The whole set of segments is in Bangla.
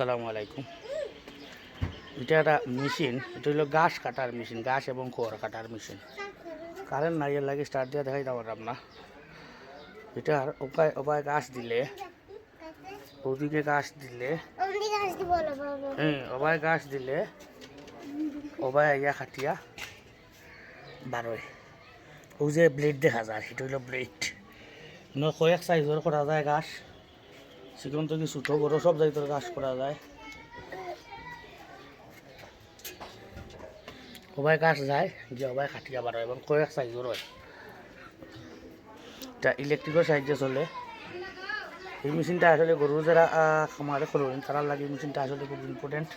আসসালামু আলাইকুম। এটা একটা মেশিন এটা হলো ঘাস কাটার মেশিন ঘাস এবং খড় কাটার মেশিন। কারেন্ট নাই এর লাগে স্টার্ট দিয়ে দেখাই পারলাম না এটার উপায় উপায় ঘাস দিলে ওদিকে ঘাস দিলে গাছ বাবা হ্যাঁ ওবায় ঘাস দিলে ওবায় ইয়া খাটিয়া বারোয়। ও যে ব্লেড দেখা যায় সেটা হলো ব্লেড ন কয়েক সাইজের করা যায় ঘাস। সেখান থেকে ছোটো বড়ো সব জায়গায় ঘাস করা যায়। সবাই ঘাস যায়, যে ওবায় খাটিয়া বারো এবং কয়েক সাইজের হয় এটা ইলেকট্রিকের সাহায্যে চলে। এই মেশিনটা আসলে গরু যারা খামারে করবেন তারা লাগে এই মেশিনটা আসলে খুব ইম্পর্টেন্ট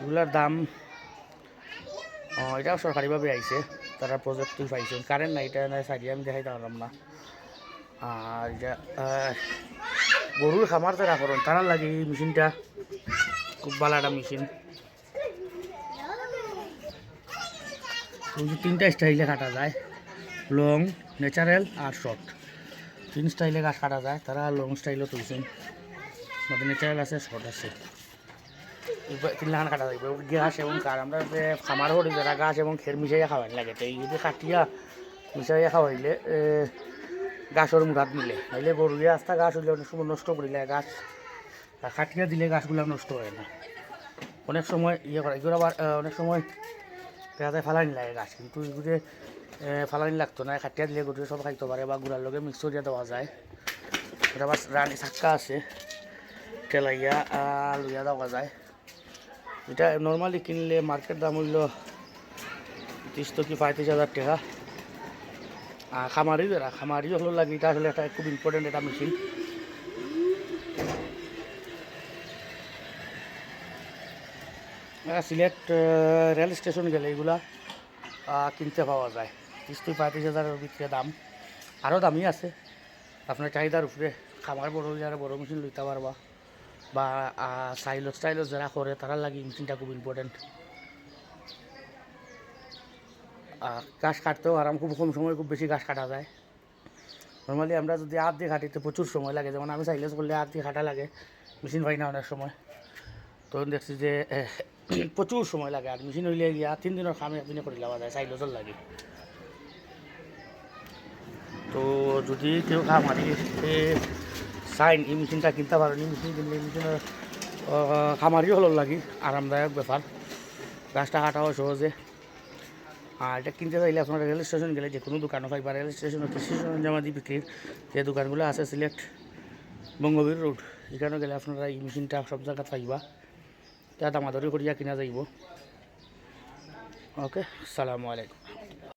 এগুলার দাম এটাও সরকারিভাবে আইছে, তারা প্রজেক্টই পাইছে। কারেন্ট নাই, এটা সাইডে আমি দেখাইতে পারলাম না। আর গরুর খামার যারা করেন তারা লাগে এই মেশিনটা। খুব ভালো একটা মেশিন তিনটা স্টাইলে কাটা যায়। লং ন্যাচারাল আর শর্ট তিন স্টাইলে গাছ কাটা যায়, তারা লং স্টাইলও তুলছেন। আমাদের ন্যাচারাল আছে শর্ট আছে। তিন লাগান কাটা যাবে গাছ এবং কার আমরা যে খামার করি, যারা গাছ এবং খের মিশাইয়া খাওয়াই লাগে। তো এই যদি কাটিয়া মিশাইয়া খাওয়াইলে গাছর মুরাত মিলে। নাইলে গরু দিয়ে আস্তা গাছ হইলে অনেক সময় নষ্ট করিলে গাছ কাটিয়া দিলে গাছগুলো নষ্ট হয় না। অনেক সময় ইয়ে করে এগুলো আবার অনেক সময় যায় ফালানি লাগে গাছ, কিন্তু এগুলো ফালানি লাগতো না। কাটিয়া দিলে গরু সব খাইতে পারে বা গুড়ার লগে মিক্স করিয়া দেওয়া যায়। এটা আবার রানি চাক্কা আছে ঠেলাইয়া লইয়া দেওয়া যায়। এটা নর্মালি কিনলে মার্কেট দাম হইল ত্রিশ থেকে পঁয়ত্রিশ হাজার টাকা। আর খামারি হলো লাগে, এটা আসলে একটা খুব ইম্পর্টেন্ট একটা মেশিন সিলেট রেল স্টেশন গেলে এগুলা কিনতে পাওয়া যায়। ত্রিশ থেকে পঁয়ত্রিশ হাজারের ভিতরে দাম। আরও দামি আছে। আপনার চাহিদার উপরে। খামার বড় যারা বড় মেশিন লইতে পারবা। বা স্টাইল স্টাইল যারা করে, তারা লাগে মেশিনটা খুব ইম্পর্টেন্ট গাছ কাটতেও আরাম, খুব কম সময় খুব বেশি গাছ কাটা যায়। নর্মালি আমরা যদি আট দিয়ে কাটিতে প্রচুর সময় লাগে। যেমন আমি সাইলেস করলে আট দিয়ে কাটা লাগে মেশিন পাই না অনেক সময়। তখন দেখছি যে, প্রচুর সময় লাগে। আর মেশিন হইলে গিয়া তিন দিনের কাম একদিনে করে দেওয়া যায় সাইলেসর লাগে। তো যদি কেউ খামারি চাইন এই মেশিনটা কিনতে পারেন। এই মেশিন কিনলে এই মেশিনের খামারিও হলো লাগি। আরামদায়ক ব্যাপার। গাছটা কাটাও সহজে। আর এটা কিনতে চাইলে আপনারা রেল স্টেশন গেলে যে কোনো দোকানও পাইবা রেল স্টেশন কৃষি সরঞ্জামাদি বিক্রির যে দোকানগুলো আছে সিলেক্ট বঙ্গবীর রোড এখানে গেলে আপনারা এই মেশিনটা সব জায়গা পাইবা। তাত আমাদেরও করিয়া কিনা যাইব। ওকে, সালামু আলাইকুম।